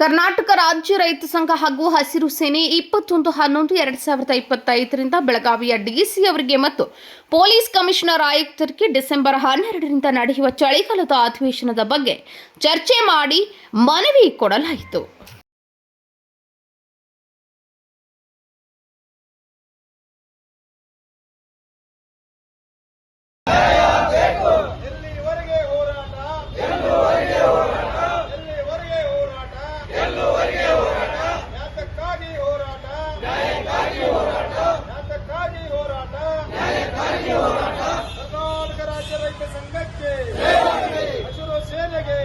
ಕರ್ನಾಟಕ ರಾಜ್ಯ ರೈತ ಸಂಘ ಹಾಗೂ ಹಸಿರು ಸೇನೆ ಇಪ್ಪತ್ತೊಂದು ಹನ್ನೊಂದು ಎರಡ್ ಸಾವಿರದ ಇಪ್ಪತ್ತೈದರಿಂದ ಬೆಳಗಾವಿಯ ಡಿಸಿ ಅವರಿಗೆ ಮತ್ತು ಪೊಲೀಸ್ ಕಮಿಷನರ್ ಆಯುಕ್ತರಿಗೆ ಡಿಸೆಂಬರ್ ಹನ್ನೆರಡರಿಂದ ನಡೆಯುವ ಚಳಿಗಾಲದ ಅಧಿವೇಶನದ ಬಗ್ಗೆ ಚರ್ಚೆ ಮಾಡಿ ಮನವಿ ಕೊಡಲಾಯಿತು ಎಲ್ಲಿವರೆಗೆ ಹೋರಾಟ ಎಲ್ಲಿವರೆಗೆ ಹೋರಾಟ ಯಾತಕ್ಕಾಗಿ ಹೋರಾಟ ಯಾತಕ್ಕಾಗಿ ಹೋರಾಟ ಕರ್ನಾಟಕ ರಾಜ್ಯ ರೈತ ಸಂಘಕ್ಕೆ ಹಸಿರು ಸೇನೆಗೆ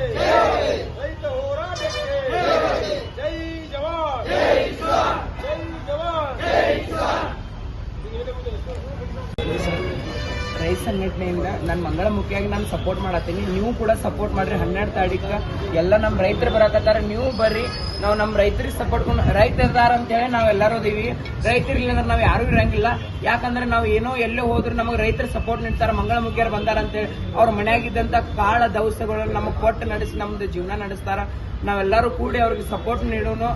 ಸಂಘಟನೆಯಿಂದ ನಾನು ಮಂಗಳಮುಖಿಯಾಗಿ ನಾನು ಸಪೋರ್ಟ್ ಮಾಡತ್ತೀನಿ. ನೀವು ಕೂಡ ಸಪೋರ್ಟ್ ಮಾಡ್ರಿ. ಹನ್ನೆರಡು ತಾರೀಕು ಎಲ್ಲ ನಮ್ಮ ರೈತರು ಬರಾಕತ್ತಾರ. ನೀವು ಬರ್ರಿ. ನಾವು ನಮ್ಮ ರೈತರಿಗೆ ಸಪೋರ್ಟ್ ರೈತ ಇದಾರ ಅಂತೇಳಿ ನಾವು ಎಲ್ಲರೂ ಇದೀವಿ. ರೈತರಿಲ್ಲ ಅಂದ್ರೆ ನಾವು ಯಾರು ಇರಂಗಿಲ್ಲ. ಯಾಕಂದ್ರೆ ನಾವು ಏನೋ ಎಲ್ಲೇ ಹೋದ್ರು ನಮಗೆ ರೈತರು ಸಪೋರ್ಟ್ ನೀಡ್ತಾರ. ಮಂಗಳಮುಖಿಯರು ಬಂದಾರ ಅಂತೇಳಿ ಅವ್ರ ಮನೆಯಾಗಿದ್ದಂಥ ಕಾಳ ದವಸಗಳನ್ನ ನಮಗೆ ಕೊಟ್ಟು ನಡೆಸಿ ನಮ್ದು ಜೀವನ ನಡೆಸ್ತಾರ. ನಾವೆಲ್ಲರೂ ಕೂಡಿ ಅವ್ರಿಗೆ ಸಪೋರ್ಟ್ ನೀಡೋನು.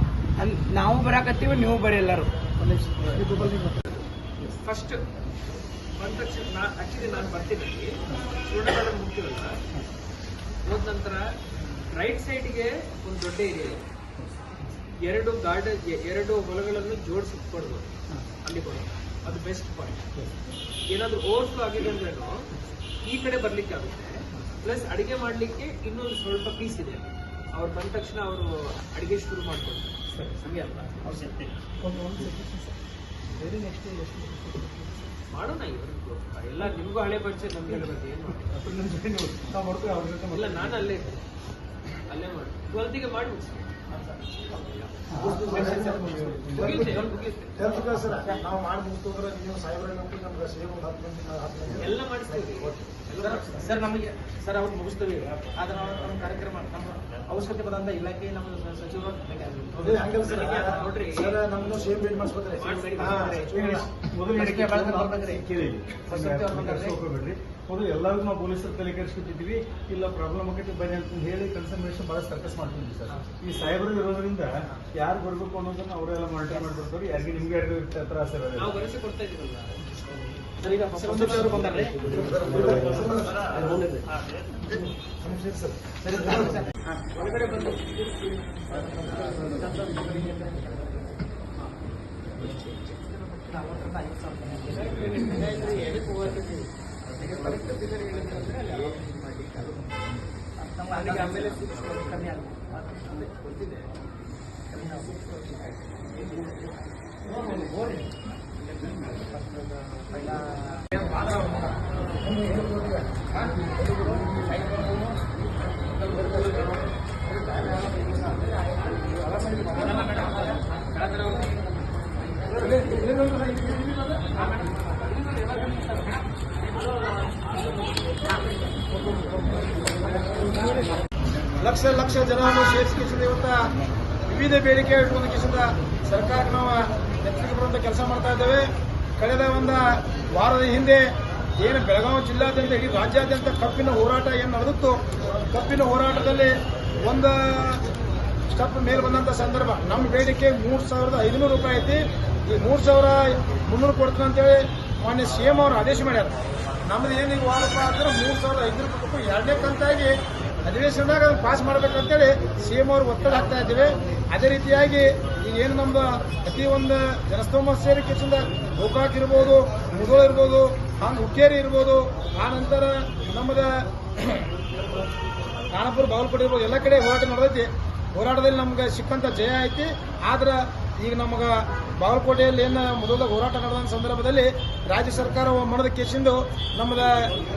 ನಾವು ಬರಾಕತ್ತೀವಿ ನೀವು ಬರೀ ಎಲ್ಲರೂ. ಫಸ್ಟ್ ಬಂದ ತಕ್ಷಣ ನಾ ಆಕ್ಚುಲಿ ನಾನು ಬರ್ತೀನಿ ಸ್ಟೂಡೆಂಟ್ ಮುಗ್ತಿರಲ್ಲ ಹೋದ ನಂತರ ರೈಟ್ ಸೈಡ್ಗೆ ಒಂದು ದೊಡ್ಡ ಏರಿಯಾ ಇದೆ. ಎರಡು ಗಾರ್ಡನ್ ಎರಡು ಹೊಲಗಳನ್ನು ಜೋಡಿಸಿಟ್ಕೊಡ್ಬೋದು ಅಲ್ಲಿ ಕೂಡ ಅದು ಬೆಸ್ಟ್ ಪಾಯಿಂಟ್ ಏನಾದರೂ ಓವರ್ಫ್ಲೋ ಆಗಿದೆ ಅಂದ್ರೇನು ಈ ಕಡೆ ಬರಲಿಕ್ಕೆ ಆಗುತ್ತೆ. ಪ್ಲಸ್ ಅಡುಗೆ ಮಾಡಲಿಕ್ಕೆ ಇನ್ನೊಂದು ಸ್ವಲ್ಪ ಪೀಸ್ ಇದೆ. ಅವ್ರು ಬಂದ ತಕ್ಷಣ ಅವರು ಅಡುಗೆ ಶುರು ಮಾಡ್ಕೊಳ್ತಾರೆ ಹಂಗೆ ಅಲ್ಲ ಮಾಡೋಣ ಇವತ್ತು ಎಲ್ಲ ನಿಮಗೂ ಹಳೆ ಪರಿಚಯ ನಮ್ಗೆ ಹೇಳ್ಬೇಕು ಏನು? ಇಲ್ಲ ನಾನು ಅಲ್ಲೇ. ಅಲ್ಲೇ ಮಾಡಿ ಟ್ವೆಲ್ತಿಗೆ ಮಾಡಿ. ನಾವು ಮಾಡಿ ಮುಗಿಸ್ತಂದ್ರೆ ನೀವು ನಮ್ಗೆ ಒಂದು ಹತ್ತು ಮಂದಿ ಹತ್ತು ಮಂದಿ. ಎಲ್ಲ ಮಾಡಿಸ್ತೀವಿ ಎಲ್ಲ ಮಾಡಿಸ್ತೀವಿ. ಸರ್ ನಮಗೆ ಸರ್ ಅವ್ರು ಮುಗಿಸ್ತೀವಿ. ಆದ್ರೆ ನಾವು ನಮ್ಮ ಕಾರ್ಯಕ್ರಮ ನಮ್ಮ ಅವಶ್ಯಕತೆ ಬಂದಂತ ಇಲಾಖೆ ನಮ್ಮ ಸಚಿವರು ನೋಡ್ರಿ. ಸರ್ ನಮ್ಮನ್ನು ಸೇಮ್ ಮಾಡಿಸ್ಕೊತಾರೆ. ಮೊದಲು ಎಲ್ಲರಿಗೂ ನಾವು ಪೊಲೀಸರು ತಲೆ ಕೆಡಿಸ್ಕೊತಿದ್ವಿ ಇಲ್ಲ ಪ್ರಾಬ್ಲಮ್ ಆಗೈತೆ ಬನ್ನಿ ಅಂತ ಹೇಳಿ ಕನ್ಸರ್ವೇಷನ್ ಬಹಳ ಸರ್ಕಸ್ ಮಾಡ್ತಿದ್ವಿ ಸರ್. ಈ ಸೈಬರ್ ಇರೋದ್ರಿಂದ ಯಾರು ಬರ್ಬೇಕು ಅನ್ನೋದನ್ನ ಅವರೆಲ್ಲ ಮಾನಿಟರ್ ಮಾಡ್ತಿರ್ತಾರೆ ಯಾರಿಗೆ ನಿಮ್ಗೆ ಯಾರಿಗೂ ತ್ರಾಸ ಇರೋದಿಲ್ಲ. ಒಳಗಡೆ ಬಂದು ನಮ್ಗೆ ಆಮೇಲೆ ಕಮ್ಮಿ ಆಗುತ್ತೆ लक्ष लक्ष जना शेष किसी होता। ವಿವಿಧ ಬೇಡಿಕೆ ಇಟ್ಟು ಕಿಸಿದ ಸರ್ಕಾರಕ್ಕೆ ನಾವು ಎಚ್ಚರಿಕೆ ಬರುವಂತ ಕೆಲಸ ಮಾಡ್ತಾ ಇದ್ದೇವೆ. ಕಳೆದ ಒಂದು ವಾರದ ಹಿಂದೆ ಏನು ಬೆಳಗಾವಿ ಜಿಲ್ಲಾದ್ಯಂತ, ಇಡೀ ರಾಜ್ಯಾದ್ಯಂತ ಕಬ್ಬಿನ ಹೋರಾಟ ಏನು ನಡೆದಿತ್ತು ಕಬ್ಬಿನ ಹೋರಾಟದಲ್ಲಿ ಒಂದು ಸ್ಟೆಪ್ ಮೇಲೆ ಬಂದಂತ ಸಂದರ್ಭ. ನಮ್ಮ ಬೇಡಿಕೆ ಮೂರು ಸಾವಿರದ ಐದುನೂರು ರೂಪಾಯಿ ಐತಿ. ಈ ಮೂರು ಸಾವಿರ ಮುನ್ನೂರು ಕೊಡ್ತೀನಿ ಅಂತೇಳಿ ಮಾನ್ಯ ಸಿ ಎಂ ಅವರು ಆದೇಶ ಮಾಡ್ಯಾರ. ನಮ್ದು ಏನು ಈಗ ವಾರಪ್ಪ ಅಂದ್ರೆ ಮೂರು ಸಾವಿರದ ಐದುನೂರು ರೂಪಾಯಿ ಎರಡನೇ ಕಂತಾಗಿ ಅಧಿವೇಶನದಾಗ ಪಾಸ್ ಮಾಡ್ಬೇಕಂತೇಳಿ ಸಿ ಎಂ ಅವರು ಒತ್ತಡ ಹಾಕ್ತಾ ಇದ್ದೇವೆ. ಅದೇ ರೀತಿಯಾಗಿ ಈಗ ಏನು ನಮ್ಮ ಒಂದು ಜನಸ್ತೋಮ ಸೇರಿಕೆಯಿಂದ ಗೋಕಾಕ್ ಇರ್ಬೋದು ಮುದೋಳ ಇರ್ಬೋದು ಆನ್ ಹುಕ್ಕೇರಿ ಇರ್ಬೋದು, ಆ ನಂತರ ನಮ್ಮದ ಕಾನಪುರ ಬಾಗಲಕೋಟೆ ಇರ್ಬೋದು, ಎಲ್ಲ ಕಡೆ ಹೋರಾಟ ನಡೆದೈತಿ. ಹೋರಾಟದಲ್ಲಿ ನಮ್ಗೆ ಸಿಕ್ಕಂತ ಜಯ ಐತಿ. ಆದ್ರೆ ಈಗ ನಮಗೆ ಬಾಗಲಕೋಟೆಯಲ್ಲಿ ಏನು ಮೊದಲ ಹೋರಾಟ ನಡೆದ ಸಂದರ್ಭದಲ್ಲಿ ರಾಜ್ಯ ಸರ್ಕಾರ ಮಾಡದ ಕೇಸಿಂದು ನಮ್ಮದ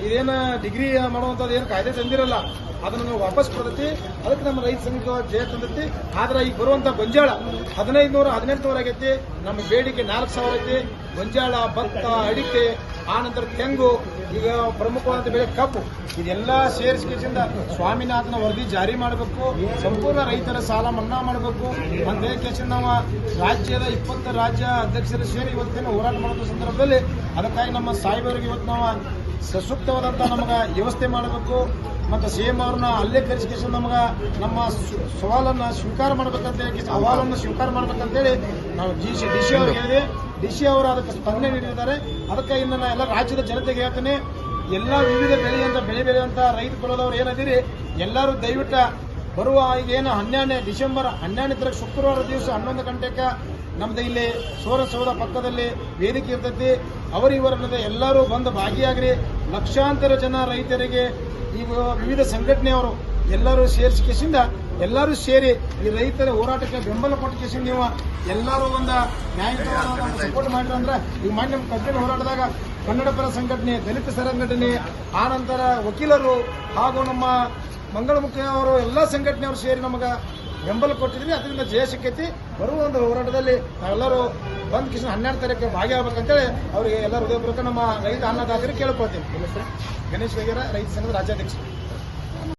ಇದೇನು ಡಿಗ್ರಿ ಮಾಡುವಂಥದ್ದು ಏನು ಕಾಯ್ದೆ ತಂದಿರಲ್ಲ. ಅದನ್ನು ನಾವು ವಾಪಸ್ ಕೊಡ್ತೈತಿ ಅದಕ್ಕೆ ನಮ್ಮ ರೈತ ಸಂಘ ಜಯ ತಂದೈತಿ. ಆದ್ರೆ ಈಗ ಬರುವಂತ ಗೊಂಜಾಳ ಹದಿನೈದು ನೂರ ಹದಿನೆಂಟು ಸಾವಿರ ಆಗೈತಿ ನಮ್ಮ ಬೇಡಿಕೆ ನಾಲ್ಕು ಸಾವಿರ ಐತಿ. ಗೊಂಜಾಳ ಭತ್ತ, ಅಡಿಕೆ ಆ ನಂತರ ತೆಂಗು, ಈಗ ಪ್ರಮುಖವಾದ ಬೆಳೆ ಕಬ್ಬು. ಇದೆಲ್ಲ ಸೇರಿಸಿಕೆಸಿಂದ ಸ್ವಾಮಿನಾಥನ ವರದಿ ಜಾರಿ ಮಾಡಬೇಕು, ಸಂಪೂರ್ಣ ರೈತರ ಸಾಲ ಮನ್ನಾ ಮಾಡಬೇಕು. ಅಂತ ಹೇಳಿ ನಾವು ರಾಜ್ಯದ ಇಪ್ಪತ್ತು ರಾಜ್ಯ ಅಧ್ಯಕ್ಷರು ಸೇರಿ ಇವತ್ತಿನ ಹೋರಾಟ ಮಾಡುವ ಸಂದರ್ಭದಲ್ಲಿ ಅದಕ್ಕಾಗಿ ನಮ್ಮ ಸಾಹೇಬರಿಗೆ ಇವತ್ತು ನಾವು ಸಸೂಕ್ತವಾದಂಥ ನಮಗೆ ವ್ಯವಸ್ಥೆ ಮಾಡಬೇಕು. ಮತ್ತು ಸಿ ಎಂ ಅವ್ರನ್ನ ಅಲ್ಲೇ ಕರೆಸಿಕೇಶನ್ ನಮಗೆ ನಮ್ಮ ಸವಾಲನ್ನು ಸ್ವೀಕಾರ ಸ್ವೀಕಾರ ಮಾಡ್ಬೇಕಂತೇಳಿ ಸವಾಲನ್ನು ಸ್ವೀಕಾರ ಮಾಡ್ಬೇಕಂತೇಳಿ ನಾವು ಜಿ ಸಿ, ಡಿ ಸಿ ಅವ್ರಿಗೆ ಹೇಳಿದೆ ಡಿ ಅವರು ಅದಕ್ಕೆ ಸ್ಪಂದನೆ ನೀಡಿದ್ದಾರೆ. ಅದಕ್ಕೆ ಇನ್ನು ನಾನು ಎಲ್ಲ ರಾಜ್ಯದ ಜನತೆಗೆ ಹೇಳ್ತೇನೆ, ಎಲ್ಲ ವಿವಿಧ ಬೆಳೆಯಂತ ಬೆಳೆ ಬೆಳೆಯುವಂತ ರೈತ ಕುಲದವ್ರು ಏನದಿರಿ, ಎಲ್ಲರೂ ದಯವಿಟ್ಟು ಬರುವ ಏನು ಹನ್ನೆರಡನೇ ಡಿಸೆಂಬರ್, ಹನ್ನೆರಡನೇ ತಾರೀಕು ಶುಕ್ರವಾರ ದಿವಸ ಹನ್ನೊಂದು ಗಂಟೆಗೆ ನಮ್ದು ಇಲ್ಲಿ ಸೌರಸೌಧ ಪಕ್ಕದಲ್ಲಿ ವೇದಿಕೆ ಇರ್ತೈತಿ. ಅವರು ಇವರನ್ನದ ಎಲ್ಲರೂ ಬಂದು ಭಾಗಿಯಾಗ್ರಿ. ಲಕ್ಷಾಂತರ ಜನ ರೈತರಿಗೆ ಈ ವಿವಿಧ ಸಂಘಟನೆಯವರು ಎಲ್ಲರೂ ಸೇರಿಸಿ ಕೇಸಿಂದ ಎಲ್ಲರೂ ಸೇರಿ ಈ ರೈತರ ಹೋರಾಟಕ್ಕೆ ಬೆಂಬಲ ಕೊಟ್ಟ ಕೇಸಿ ನೀವು ಎಲ್ಲರೂ ಒಂದು ನ್ಯಾಯಯುತವಾದ ಸಪೋರ್ಟ್ ಮಾಡಿದ್ರೆ ಅಂದ್ರೆ ಈಗ ಮಾಡಿ ನಮ್ಮ ಕಬ್ಬಿನ ಹೋರಾಟದಾಗ ಕನ್ನಡ ಪರ ಸಂಘಟನೆ, ದಲಿತ ಸಂಘಟನೆ ಆ ನಂತರ ವಕೀಲರು ಹಾಗೂ ನಮ್ಮ ಮಂಗಳಮುಖಿಯವರು ಎಲ್ಲ ಸಂಘಟನೆಯವರು ಸೇರಿ ನಮಗೆ ಬೆಂಬಲ ಕೊಟ್ಟಿದ್ರಿ. ಅದರಿಂದ ಜಯ ಸಿಕ್ಕೈತಿ. ಬರುವ ಒಂದು ಹೋರಾಟದಲ್ಲಿ ನಾವೆಲ್ಲರೂ ಬಂದ್ ಕಿಶನ್ ಹನ್ನೆರಡು ತಾರೀಕು ಭಾಗಿಯಾಗಬೇಕಂತೇಳಿ ಅವರಿಗೆ ಎಲ್ಲರೂ ಹೃದಯಪೂರ್ವಕ ನಮ್ಮ ರೈತ ಅನ್ನದಾತರಿಗೆ ಕೇಳ್ಕೊಳ್ತೀನಿ. ಗಣೇಶ್ ವಗೇರ ರೈತ ಸಂಘದ ರಾಜ್ಯಾಧ್ಯಕ್ಷರು.